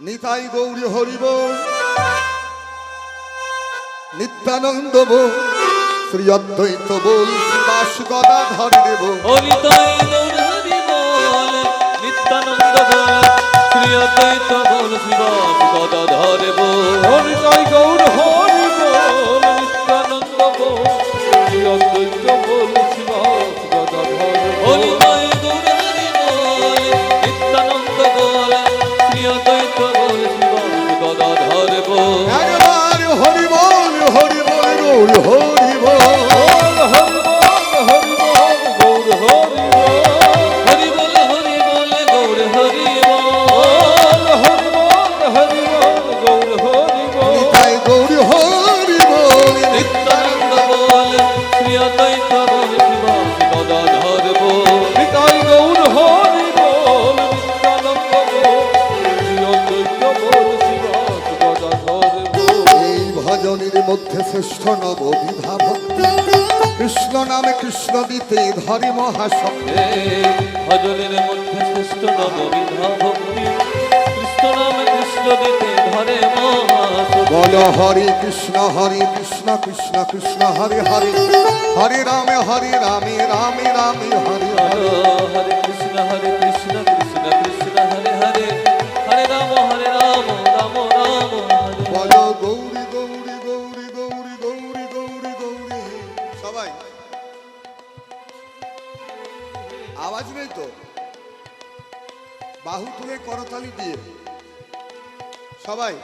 নিতাই গৌরী হরিব। নিত্যানন্দ বল শ্রী অদ্বৈত বল দাস গদা ধরে দেব। হরিতাই গৌর হরি বল নিত্যানন্দ বল শ্রী অদ্বৈত বল শ্রীবাস গদাধর বল হরিতাই গৌর হরি ভজনের মধ্যে শ্রেষ্ঠ নব বিধা ভক্তি কৃষ্ণ নামে কৃষ্ণ দিতে ধরে হে ভজনের মধ্যে শ্রেষ্ঠ নববিধা ভক্তি কৃষ্ণ নামে কৃষ্ণ দিতে ধরে বল হরে কৃষ্ণ হরে কৃষ্ণ কৃষ্ণ কৃষ্ণ হরে হরে। হরে রামে হরে রামে রামে রামে হরে হরে আওয়াজ নেই তো বাহু তুলে করতালি দিয়ে সবাই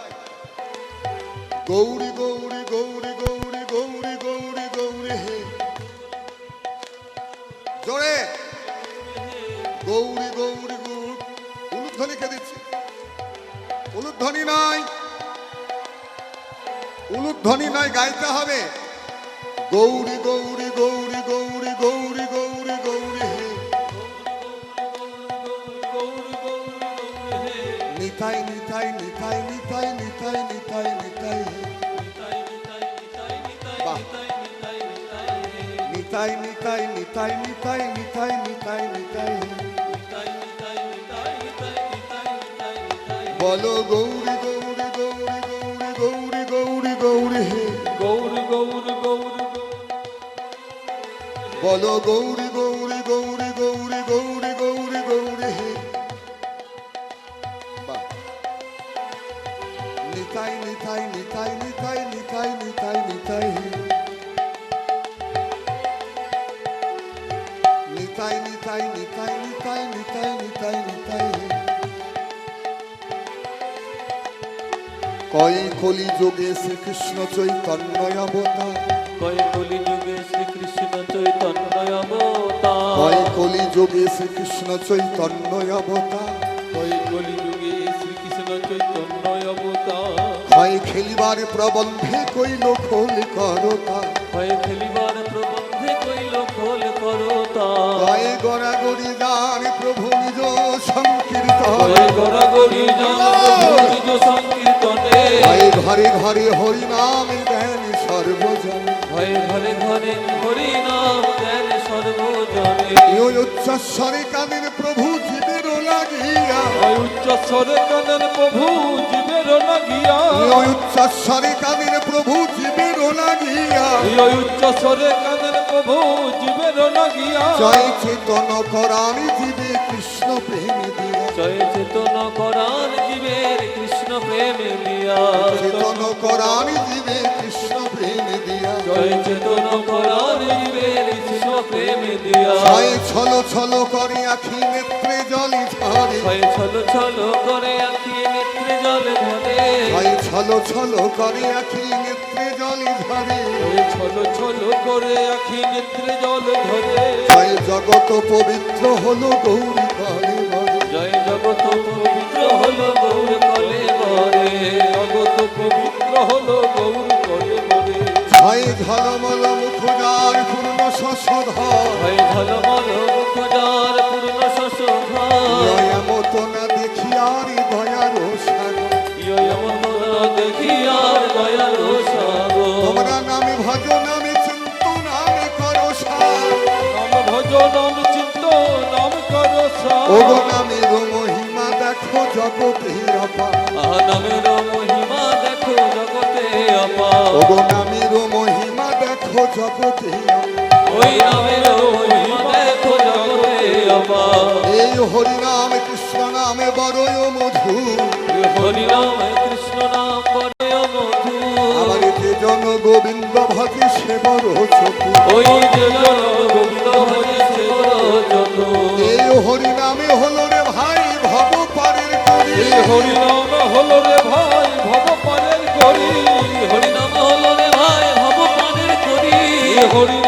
গৌরী গৌরী গৌরী গৌরী গৌরী গৌরী গৌরী হে জোরে গৌরী গৌরী গৌরী উলুধ্বনি কে দিচ্ছে উলুধ্বনি নাই উলুধ্বনি নয় গাইতে হবে গৌরী গৌরী গৌরী গৌরী গৌরী নিতাই নিতাই নিতাই নিতাই নিতাই নিতাই নিতাই। নিতাই নিতাই নিতাই নিতাই নিতাই নিতাই নিতাই বলো গৌরী গৌরী গৌরী গৌরী গৌরী গৌরী হে গৌর গৌর গৌর বলো গৌরী নিতাই নিতাই নিতাই নিতাই নিতাই নিতাই হে কয়ে কলি যোগে শ্রীকৃষ্ণ চৈতন্য অবতার কয় কলি যুগে শ্রীকৃষ্ণ চৈতন্য অবতার কয়ে কলি যোগে শ্রীকৃষ্ণ চৈতন্য অবতার কই কলি যুগে শ্রীকৃষ্ণ চৈতন্য অবতার হয় খেলিবার প্রবন্ধে কইল খোল করতা। হয় খেলিবার গড়াগড়ি গান প্রভু নিজ সংকীর্তন। গড়াগড়ি প্রভু নিজ সংকীর্তনে। হয় ঘরে ঘরে হরি নাম দেন সর্বজন। ভয়ে ঘরে ঘরে হরি নাম দেন সর্বজনে। ওই উচ্চস্বরে কাদের প্রভু জীবের লাগিয়া। ওই উচ্চ স্বরে কানের প্রভু জীবের লাগিয়া। ওই উচ্চস্বরে কাদের প্রভু জীবের লাগিয়া। ওই উচ্চ স্বরে কানের প্রভু জীবের লাগিয়া। জয় চেতন করানি জীবে কৃষ্ণ প্রেমী দিয়া। জয় চেতন করান জীবের কৃষ্ণ প্রেমে লিয়া চেতন করানি জীবে কৃষ্ণ প্রেম দিয়া। জয় চেতন করান জীবের কৃষ্ণ প্রেমে দিয়া। ছয় ছল ছল করে আখি নেত্রে জলি ঝরে। ভয় ছল ছল করে আখি নেত্রে জল ধরে ছয় ছল ছল করে আখি নেত্রে জলি ওই ছল ছল করে আখি নেত্রে জল ধরে ছয় জগত পবিত্র হলো গৌরী করে ছয় ঝলমল মুখুজার পূর্ণ শশধর ভয় ঝলমল মুখজার পূর্ণ শশোভা মতো না দেখিয়ারি দয়ার সাগর। সাগর। তোমরা নামে ভজ নামে চিন্ত নামে করো সার। নাম ভজ নাম চিন্ত নাম কর নামে গো জগতে হরিনাম কৃষ্ণ নামে বড়ই মধু হরি নাম কৃষ্ণ নাম বড় মধু আমার যে গোবিন্দ ভজে সে বড় চতু ওই যে জন হরে বড় এই হরিনামে হলো রে ভাই ভব পারের করি হরিনাম হলো রে ভাই। এই